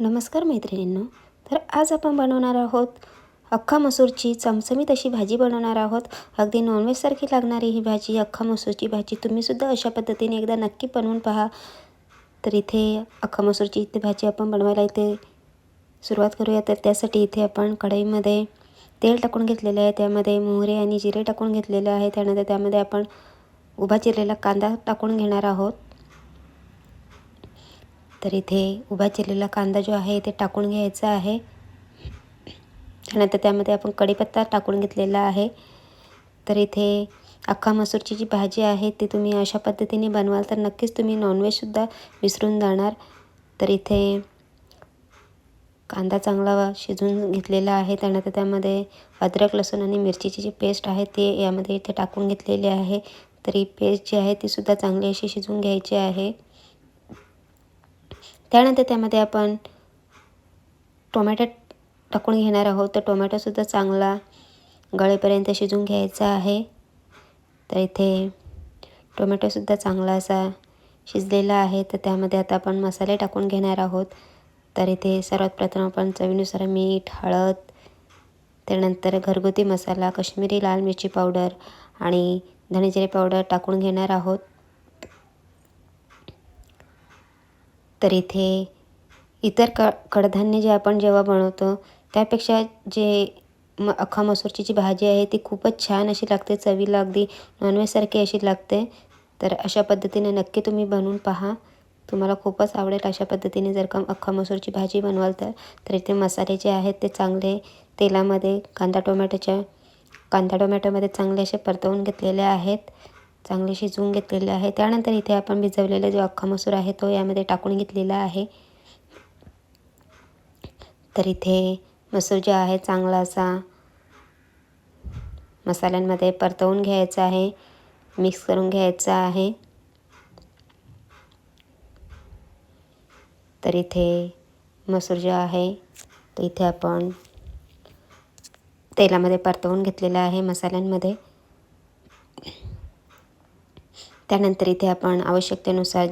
नमस्कार मैत्रिणींनो तर आज आपण बनवणार आहोत अख्खा मसूरची चमचमीत अशी भाजी बनवणार आहोत. अगदी नॉनव्हेजसारखी लागणारी ही भाजी अख्खा मसूरची भाजी तुम्हीसुद्धा अशा पद्धतीने एकदा नक्की बनवून पहा. तर इथे अख्खा मसूरची इथे भाजी आपण बनवायला इथे सुरुवात करूया. तर त्यासाठी इथे आपण कढईमध्ये तेल टाकून घेतलेले आहे. त्यामध्ये मोहरे आणि जिरे टाकून घेतलेले आहे. त्यानंतर त्यामध्ये आपण उभा चिरलेला कांदा टाकून घेणार आहोत. तर इथे उभा चिरलेला कांदा जो आहे इथे टाकून घ्यायचा आहे. त्यानंतर त्यामध्ये आपण कढीपत्ता टाकून घेतलेला आहे. तर इथे अख्खा मसूरची जी भाजी आहे ती तुम्ही अशा पद्धतीने बनवाल तर नक्कीच तुम्ही नॉनव्हेजसुद्धा विसरून जाणार. तर इथे कांदा चांगला शिजून घेतलेला आहे. त्यानंतर त्यामध्ये अद्रक लसूण आणि मिरचीची जी पेस्ट आहे ते यामध्ये इथे टाकून घेतलेली आहे. तर ही पेस्ट जी आहे तीसुद्धा चांगली अशी शिजून घ्यायची आहे. त्यानंतर त्यामध्ये आपण टोमॅटो टाकून घेणार आहोत. तर टोमॅटोसुद्धा चांगला गळेपर्यंत शिजून घ्यायचा आहे. तर इथे टोमॅटोसुद्धा चांगला असा शिजलेला आहे. तर त्यामध्ये आता आपण मसाले टाकून घेणार आहोत. तर इथे सर्वात प्रथम आपण चवीनुसार मीठ हळद त्यानंतर घरगुती मसाला कश्मीरी लाल मिरची पावडर आणि धणेजिरे पावडर टाकून घेणार आहोत. तर इथे इतर क कडधान्य जे आपण जेव्हा बनवतो त्यापेक्षा जे म अख्खा मसूरची जी भाजी आहे ती खूपच छान अशी लागते चवीला अगदी नॉनव्हेजसारखी अशी लागते. तर अशा पद्धतीने नक्की तुम्ही बनवून पहा. तुम्हाला खूपच आवडेल अशा पद्धतीने जर का अख्खा मसूरची भाजी बनवाल तर. तर इथे मसाले जे आहेत ते चांगले तेलामध्ये कांदा टोमॅटोच्या कांदा टोमॅटोमध्ये चांगले असे परतवून घेतलेले आहेत. चांगले शिजवून घेतलेले आहे. त्यानंतर इथे आपण भिजवलेला जो अख्खा मसूर आहे तो यामध्ये टाकून घेतलेला आहे. तर इथे मसूर जो आहे चांगला असा मसाल्यांमध्ये परतवून घ्यायचा आहे. मिक्स करून घ्यायचा आहे. तर इथे मसूर जो आहे तो इथे आपण तेलामध्ये परतवून घेतलेला आहे मसाल्यांमध्ये. त्यानंतर इथे आपण आवश्यकतेनुसार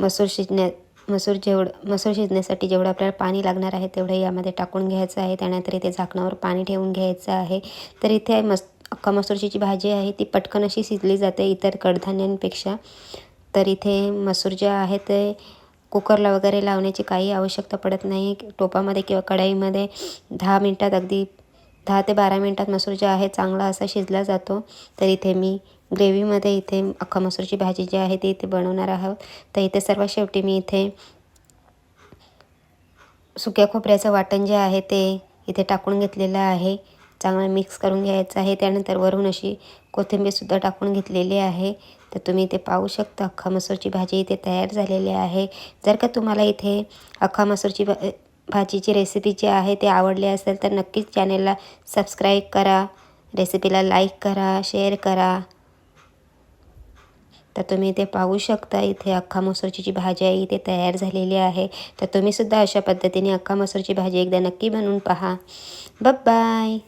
मसूर शिजण्या मसूर जेवढं मसूर शिजण्यासाठी जेवढं आपल्याला पाणी लागणार आहे तेवढं यामध्ये टाकून घ्यायचं आहे. त्यानंतर इथे झाकणावर पाणी ठेवून घ्यायचं आहे. तर इथे मस अख्खा मसूरची जी भाजी आहे ती पटकन अशी शिजली जाते इतर कडधान्यांपेक्षा. तर इथे मसूर जे आहे ते कुकरला वगैरे लावण्याची काही आवश्यकता पडत नाही. टोपामध्ये किंवा कढाईमध्ये दहा मिनटात अगदी दहा ते बारा मिनटात मसूर जे आहे चांगला असा शिजला जातो. तर इथे मी ग्रेव्हीमध्ये इथे अख्खा मसूरची भाजी जी आहे ती इथे बनवणार आहोत. तर इथे सर्वात शेवटी मी इथे सुक्या खोबऱ्याचं वाटण जे आहे ते इथे टाकून घेतलेलं आहे. चांगलं मिक्स करून घ्यायचं आहे. त्यानंतर वरून अशी कोथिंबीरसुद्धा टाकून घेतलेली आहे. तर तुम्ही इथे पाहू शकता अख्खा मसूरची भाजी इथे तयार झालेली आहे. जर का तुम्हाला इथे अख्खा मसूरची भा भाजीची रेसिपी जी आहे ते आवडली असेल तर नक्कीच चॅनेलला सबस्क्राईब करा. रेसिपीला लाईक करा शेअर करा. तर तुम्ही इथे पाहू शकता इथे अख्खा मसूरची जी भाजी आहे इथे तयार झालेली आहे. तर तुम्हीसुद्धा अशा पद्धतीने अख्खा मसूरची भाजी एकदा नक्की बनवून पहा. बाय